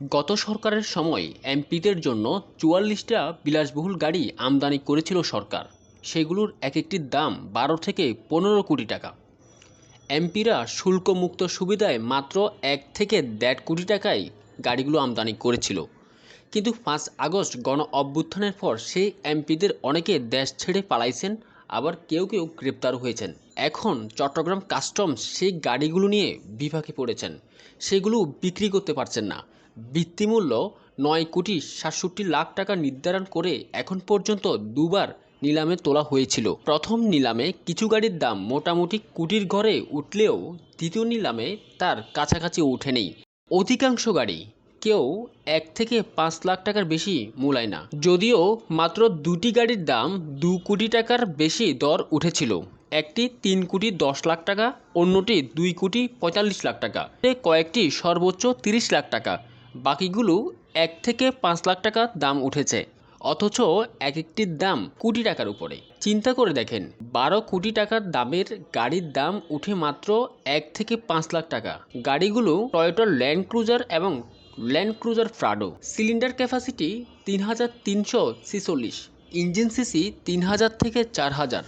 গত সরকারের সময় এমপিদের জন্য চুয়াল্লিশটা বিলাসবহুল গাড়ি আমদানি করেছিল সরকার। সেগুলোর এক একটির দাম বারো থেকে পনেরো কোটি টাকা। এমপিরা শুল্কমুক্ত সুবিধায় মাত্র এক থেকে দেড় কোটি টাকায় গাড়িগুলো আমদানি করেছিল। কিন্তু পাঁচ আগস্ট গণ অভ্যুত্থানের পর সেই এমপিদের অনেকে দেশ ছেড়ে পালাইছেন, আবার কেউ কেউ গ্রেপ্তার হয়েছেন। এখন চট্টগ্রাম কাস্টমস সেই গাড়িগুলো নিয়ে বিভাগে পড়েছেন। সেগুলো বিক্রি করতে পারছেন না। ভিত্তিমূল্য নয় কোটি সাতষট্টি লাখ টাকা নির্ধারণ করে এখন পর্যন্ত দুবার নিলামে তোলা হয়েছিল। প্রথম নিলামে কিছু গাড়ির দাম মোটামুটি কোটির ঘরে উঠলেও দ্বিতীয় নিলামে তার কাছাকাছি ওঠেনি অধিকাংশ গাড়ি কেউ এক থেকে পাঁচ লাখ টাকার বেশি মূলায় না। যদিও মাত্র দুটি গাড়ির দাম দু কোটি টাকার বেশি দর উঠেছিল। একটি তিন কোটি দশ লাখ টাকা, অন্যটি দুই কোটি পঁয়তাল্লিশ লাখ টাকা। কয়েকটি সর্বোচ্চ তিরিশ লাখ টাকা বাকিগুলো এক থেকে পাঁচ লাখ টাকা দাম উঠেছে। অথচ এক একটির দাম কোটি টাকার উপরে। চিন্তা করে দেখেন, বারো কোটি টাকার দামের গাড়ির দাম উঠে মাত্র এক থেকে পাঁচ লাখ টাকা। গাড়িগুলো টয়োটা ল্যান্ড ক্রুজার এবং land cruiser Prado. Cylinder capacity তিন হাজার তিনশো ছিচল্লিশ, ইঞ্জিন সিসি তিন হাজার থেকে চার হাজার।